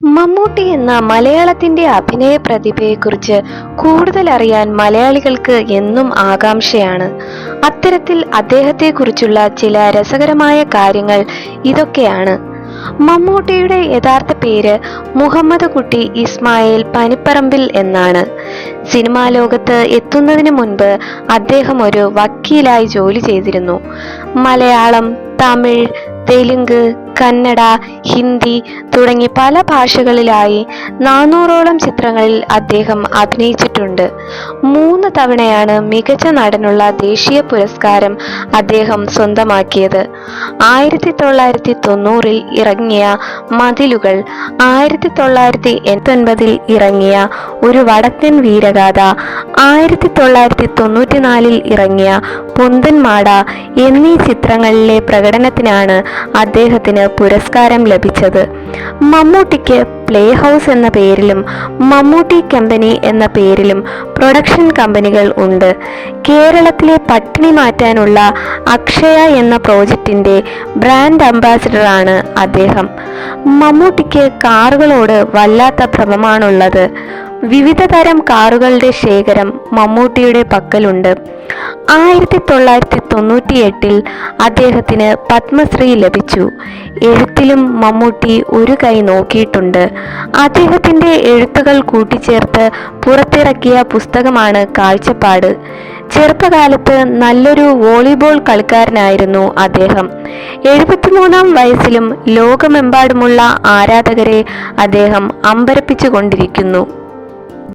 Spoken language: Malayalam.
മമ്മൂട്ടി എന്ന മലയാളത്തിന്റെ അഭിനയ പ്രതിഭയെക്കുറിച്ച് കൂടുതൽ അറിയാൻ മലയാളികൾക്ക് എന്നും ആകാംക്ഷയാണ്. അത്തരത്തിൽ അദ്ദേഹത്തെക്കുറിച്ചുള്ള ചില രസകരമായ കാര്യങ്ങൾ ഇതൊക്കെയാണ്. മമ്മൂട്ടിയുടെ യഥാർത്ഥ പേര് മുഹമ്മദ് കുട്ടി ഇസ്മായിൽ പനിപ്പറമ്പിൽ എന്നാണ്. സിനിമാ ലോകത്ത് എത്തുന്നതിന് മുൻപ് അദ്ദേഹം ഒരു വക്കീലായി ജോലി ചെയ്തിരുന്നു. മലയാളം തമിഴ് തെലുങ്ക് കന്നഡ ഹിന്ദി തുടങ്ങി പല ഭാഷകളിലായി നാനൂറോളം ചിത്രങ്ങളിൽ അദ്ദേഹം അഭിനയിച്ചിട്ടുണ്ട്. മൂന്ന് തവണയാണ് മികച്ച നടനുള്ള ദേശീയ പുരസ്കാരം അദ്ദേഹം സ്വന്തമാക്കിയത്. ആയിരത്തി തൊള്ളായിരത്തി തൊണ്ണൂറിൽ ഇറങ്ങിയ മതിലുകൾ ആയിരത്തി തൊള്ളായിരത്തി എൺപതിൽ ഇറങ്ങിയ ഒരു വടക്കൻ വീരഗാഥ ആയിരത്തി തൊള്ളായിരത്തി തൊണ്ണൂറ്റിനാലിൽ ഇറങ്ങിയ പൊന്തൻമാട എന്നീ ചിത്രങ്ങളിലെ പ്രകടനത്തിനാണ് അദ്ദേഹത്തിന് പുരസ്കാരം ലഭിച്ചത്. മമ്മൂട്ടിക്ക് പ്ലേ ഹൗസ് എന്ന പേരിലും മമ്മൂട്ടി കമ്പനി എന്ന പേരിലും പ്രൊഡക്ഷൻ കമ്പനികൾ ഉണ്ട്. കേരളത്തിലെ പട്ടിണി മാറ്റാനുള്ള അക്ഷയ എന്ന പ്രോജക്റ്റിന്റെ ബ്രാൻഡ് അംബാസിഡറാണ് അദ്ദേഹം. മമ്മൂട്ടിക്ക് കാറുകളോട് വല്ലാത്ത ഭ്രമമാണുള്ളത്. വിവിധ തരം കാറുകളുടെ ശേഖരം മമ്മൂട്ടിയുടെ പക്കലുണ്ട്. ആയിരത്തി തൊള്ളായിരത്തി തൊണ്ണൂറ്റി എട്ടിൽ അദ്ദേഹത്തിന് പത്മശ്രീ ലഭിച്ചു. എഴുത്തിലും മമ്മൂട്ടി ഒരു കൈ നോക്കിയിട്ടുണ്ട്. അദ്ദേഹത്തിന്റെ എഴുത്തുകൾ കൂട്ടിച്ചേർത്ത് പുറത്തിറക്കിയ പുസ്തകമാണ് കാഴ്ചപ്പാട്. ചെറുപ്പകാലത്ത് നല്ലൊരു വോളിബോൾ കളിക്കാരനായിരുന്നു അദ്ദേഹം. എഴുപത്തിമൂന്നാം വയസ്സിലും ലോകമെമ്പാടുമുള്ള ആരാധകരെ അദ്ദേഹം അമ്പരപ്പിച്ചുകൊണ്ടിരിക്കുന്നു.